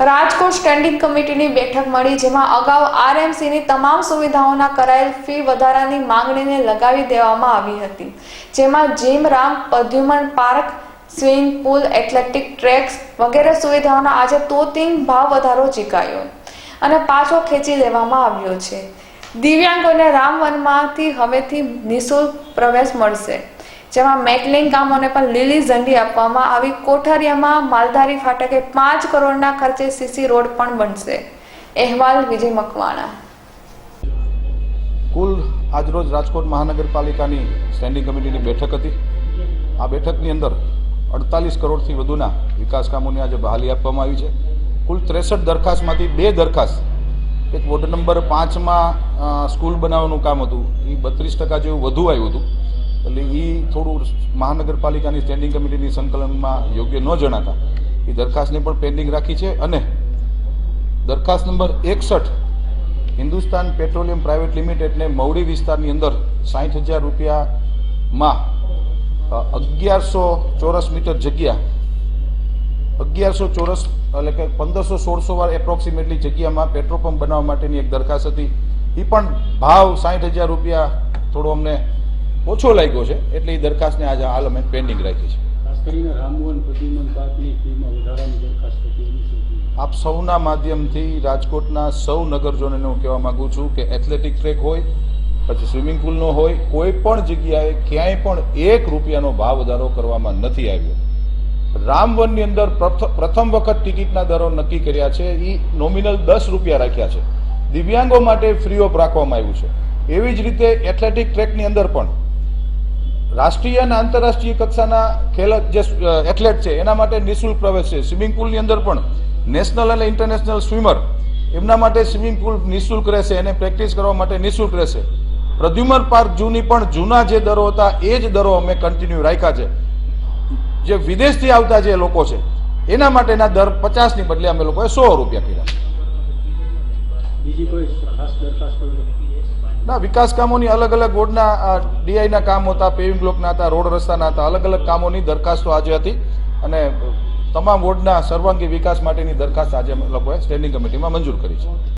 Rajkot standing કમિટીની બેઠક મળી, જેમાં અગાઉ આરએમસીની તમામ સુવિધાઓના કરાયેલ ફી વધારાની માંગણીને લગાવી દેવામાં આવી હતી. જેમાં gym Ram Pradyuman park swimming pool athletic tracks વગેરે સુવિધાઓના આજે તોતિંગ ભાવ વધારો ચીકાયો અને પાછો ખેંચી લેવામાં આવ્યો છે. દિવ્યાંગોને રામવનમાંથી હવેથી નિઃશુલ્ક પ્રવેશ મળશે. જેમાં મેટલિંગ કામોને પણ લીલી ઝંડી આપવામાં આવી. કોઠારિયામાં માલધારી ફાટકે પાંચ કરોડના ખર્ચે સીસી રોડ પણ બનશે. અહેવાલ વિજય મકવાણા. કુલ આજરોજ રાજકોટ મહાનગરપાલિકાની સ્ટેન્ડિંગ કમિટીની બેઠક હતી. આ બેઠકની અંદર અડતાલીસ કરોડથી વધુના વિકાસ કામોની આજે બહાલી આપવામાં આવી છે. કુલ ત્રેસઠ દરખાસ્તમાંથી બે દરખાસ્ત, એક વોર્ડ નંબર પાંચમાં સ્કૂલ બનાવવાનું કામ હતું. એ બત્રીસ ટકા જેવું વધુ આવ્યું હતું. એટલે એ થોડું મહાનગરપાલિકાની સ્ટેન્ડિંગ કમિટીની સંકલનમાં યોગ્ય ન જણાતા. એ દરખાસ્તને પણ પેન્ડિંગ રાખી છે અને દરખાસ્ત નંબર એકસઠ, હિન્દુસ્તાન પેટ્રોલિયમ પ્રાઇવેટ લિમિટેડને મવડી વિસ્તારની અંદર સાઠ હજાર રૂપિયામાં અગિયારસો ચોરસ મીટર જગ્યા, અગિયારસો ચોરસ એટલે કે પંદરસો સોળસો વાર એપ્રોક્સિમેટલી જગ્યામાં પેટ્રોલ પંપ બનાવવા માટેની એક દરખાસ્ત હતી. એ પણ ભાવ સાઠ હજાર રૂપિયા થોડો અમને ઓછો લાગ્યો છે. એટલે એ દરખાસ્તને આજે હાલ અમે પેન્ડિંગ રાખી છે? આપ સૌના માધ્યમથી રાજકોટના સૌ નગરજનોને હું કહેવા માંગુ છું કે એથ્લેટિક ટ્રેક હોય પછી સ્વિમિંગ પુલનો હોય કોઈ પણ જગ્યાએ ક્યાંય પણ એક રૂપિયાનો ભાવ વધારો કરવામાં નથી આવ્યો. રામવનની અંદર પ્રથ- પ્રથમ વખત ટિકિટના દરો નક્કી કર્યા છે. એ નોમિનલ દસ રૂપિયા રાખ્યા છે. દિવ્યાંગો માટે ફ્રી ઓફ રાખવામાં આવ્યું છે. એવી જ રીતે એથ્લેટિક ટ્રેકની અંદર પણ રાષ્ટ્રીય અને આંતરરાષ્ટ્રીય કક્ષાના ખેલ જે એથ્લેટ છે, એના માટે નિઃશુલ્ક પ્રવેશ છે. સ્વિમિંગ પુલની અંદર પણ નેશનલ અને ઇન્ટરનેશનલ સ્વિમર એમના માટે સ્વિમિંગ પુલ નિઃશુલ્ક રહેશે, એને પ્રેક્ટિસ કરવા માટે નિઃશુલ્ક રહેશે. પ્રદ્યુમર પાર્ક જૂની પણ જૂના જે દરો હતા, એ જ દરો અમે કન્ટિન્યુ રાખ્યા છે. જે વિદેશથી આવતા જે લોકો છે, એના માટેના દર પચાસની બદલે અમે લોકોએ સો રૂપિયા કર્યા. ના, વિકાસ કામોની અલગ અલગ વોર્ડના ડીઆઈના કામ હતા પેવિંગ બ્લોકના હતા, રોડ રસ્તાના હતા અલગ અલગ કામોની દરખાસ્તો આજે હતી. અને તમામ વોર્ડના સર્વાંગી વિકાસ માટેની દરખાસ્ત આજે અમે લોકોએ સ્ટેન્ડિંગ કમિટીમાં મંજૂર કરી છે.